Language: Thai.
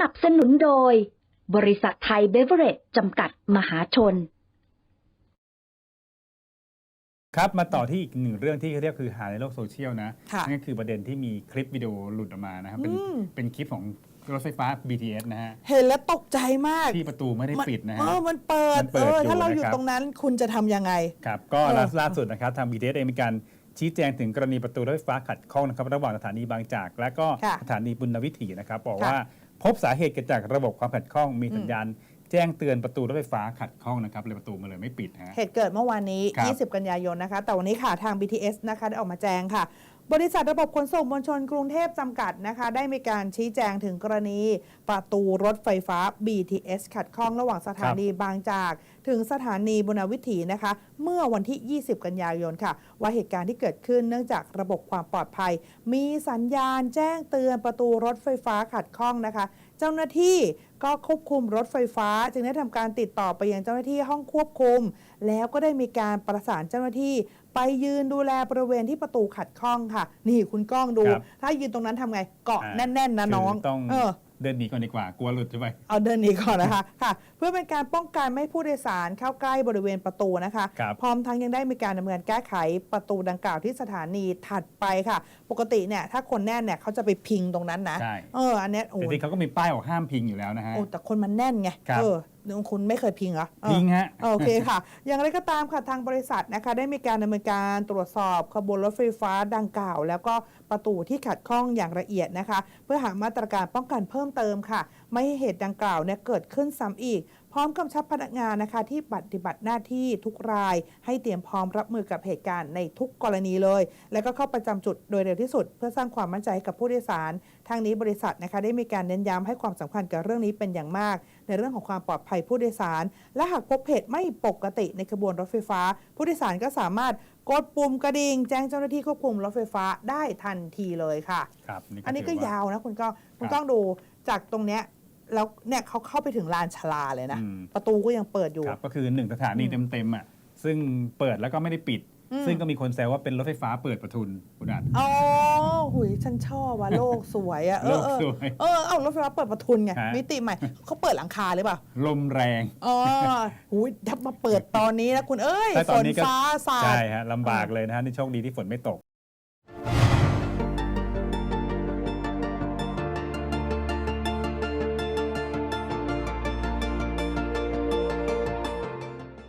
นับสนุนโดย บริษัทไทยเบเวอเรจจำกัดมหาชน ครับมาต่อที่อีกหนึ่งเรื่องที่เรียกคือหาในโลกโซเชียลนะค่ะนั่นก็คือประเด็นที่มีคลิปวิดีโอหลุดออกมานะครับเป็นอืม เป็นคลิปของรถไฟฟ้า BTS นะฮะเห็นแล้วตกใจมากที่ประตูไม่ได้มันปิดนะเอฮะอมันเปิดมันเปิเอดออยู่ถ้าเราอยู่นะครับ ตรงนั้นคุณจะทำยังไง ครับก็เออล่าล่าสุดนะครับทาง BTS เองมีการชี้แจงถึงกรณีประตูรถไฟฟ้าขัดข้องนะครับระหว่างสถานีบางจาก และก็ค่ะสถานีบุญวิถีนะครับบอกค่ะว่า พบสาเหตุเกิดจากระบบความขัดข้องมีสัญญาณแจ้งเตือนประตูรถไฟฟ้าขัดข้องนะครับเลยประตูมันเลยไม่ปิดฮะเหตุเกิดเมื่อวานนี้ครับ20 กันยายนนะคะ แต่วันนี้ค่ะทาง BTS นะคะได้ออกมาแจ้งค่ะ บริษัทระบบขนส่งมวลชนกรุงเทพจำกัดนะคะ ได้มีการชี้แจงถึงกรณี ประตูรถไฟฟ้า BTS ขัดข้องระหว่างสถานีบางจาก ถึงสถานีบุญวิถีนะคะ เมื่อวันที่ 20 กันยายนค่ะ ว่าเหตุการณ์ที่เกิดขึ้นเนื่องจากระบบความปลอดภัย มีสัญญาณแจ้งเตือนประตูรถไฟฟ้าขัดข้องนะคะ เจ้าหน้าที่ก็ควบคุมรถไฟฟ้า จึงได้ทำการติดต่อไปยังเจ้าหน้าที่ห้องควบคุม แล้วก็ได้มีการประสานเจ้าหน้าที่ ไปยืนดูแลบริเวณที่ประตูขัดข้องค่ะ นี่คุณก้องดูครับถ้ายืนตรงนั้นทำไงเกาะอ่าแน่นๆนะน้องคือต้อง เออเดินหนีก่อนดีกว่ากลัวหลุดใช่ไหมเอาเดินหนีก่อนนะคะค่ะเพื่อเป็นการป้องกันไม่ให้ผู้โดยสารเข้าใกล้บริเวณประตูนะคะ ครับ พร้อมทั้งยังได้มีการดำเนินแก้ไขประตูดังกล่าวที่สถานีถัดไปค่ะ ปกติเนี่ยถ้าคนแน่นเนี่ยเขาจะไปพิงตรงนั้นนะใช่ เอออันเนี้ยโอ้แต่ยที่เขาก็มีป้ายบอกห้ามพิงอยู่แล้วนะฮะ โอ้แต่คนมันแน่นไง ครับ เออ คุณไม่เคยพิงเหรอเออพิงฮะโอเคค่ะ อย่างไรก็ตามค่ะทางบริษัทนะคะได้มีการดำเนินการตรวจสอบขบวนรถไฟฟ้าดังกล่าว แล้วก็ประตูที่ขัดข้องอย่างละเอียดนะคะ เพื่อหามาตรการป้องกันเพิ่มเติมค่ะ ไม่ให้เหตุดังกล่าวเนี่ยเกิดขึ้นซ้ำอีกพร้อมกำชับพนักงานนะคะที่ปฏิบัติหน้าที่ทุกราย ให้เตรียมพร้อมรับมือกับเหตุการณ์ในทุกกรณีเลย แล้วก็เข้าประจำจุดโดยเร็วที่สุด เพื่อสร้างความมั่นใจให้กับผู้โดยสาร ทางนี้บริษัทนะคะได้มีการเน้นย้ำให้ความสำคัญกับเรื่องนี้เป็นอย่างมาก ในเรื่องของความปลอดภัยผู้โดยสาร และหากพบเหตุไม่ปกติในขบวนรถไฟฟ้า ผู้โดยสารก็สามารถกดปุ่มกระดิ่งแจ้งเจ้าหน้าที่ควบคุมรถไฟฟ้าได้ทันทีเลยค่ะครับอันนี้ก็ถืว่ยาวนะคุณก้องคุณครับก้องดูจากตรงเนี้ย แล้วเนี่ยเขาเข้าไปถึงลานชลาเลยนะ อืม ประตูก็ยังเปิดอยู่ ครับก็คือหนึ่งสถานีอืมเต็มๆอะซึ่งเปิดแล้วก็ไม่ได้ปิด อืม ซึ่งก็มีคนแซวว่าเป็นรถไฟฟ้าเปิดประทุนคุณอัดอ๋อหุยฉันชอบว่ะโลกสวยอะเอโลอกเออสวยเออเอารถไฟฟ้าเปิดประทุนไงฮะ มิติใหม่เขาเปิดหลังคาหรือเปล่าลมแรง อ๋อหุยถ้ามาเปิดตอนนี้นะคุณเอ้ยแต่ฝตอนนนี้ก็ ฟ้าสาด ใช่ฮะลำบากเลยนะฮะนี่โชคดีที่ฝนไม่ตก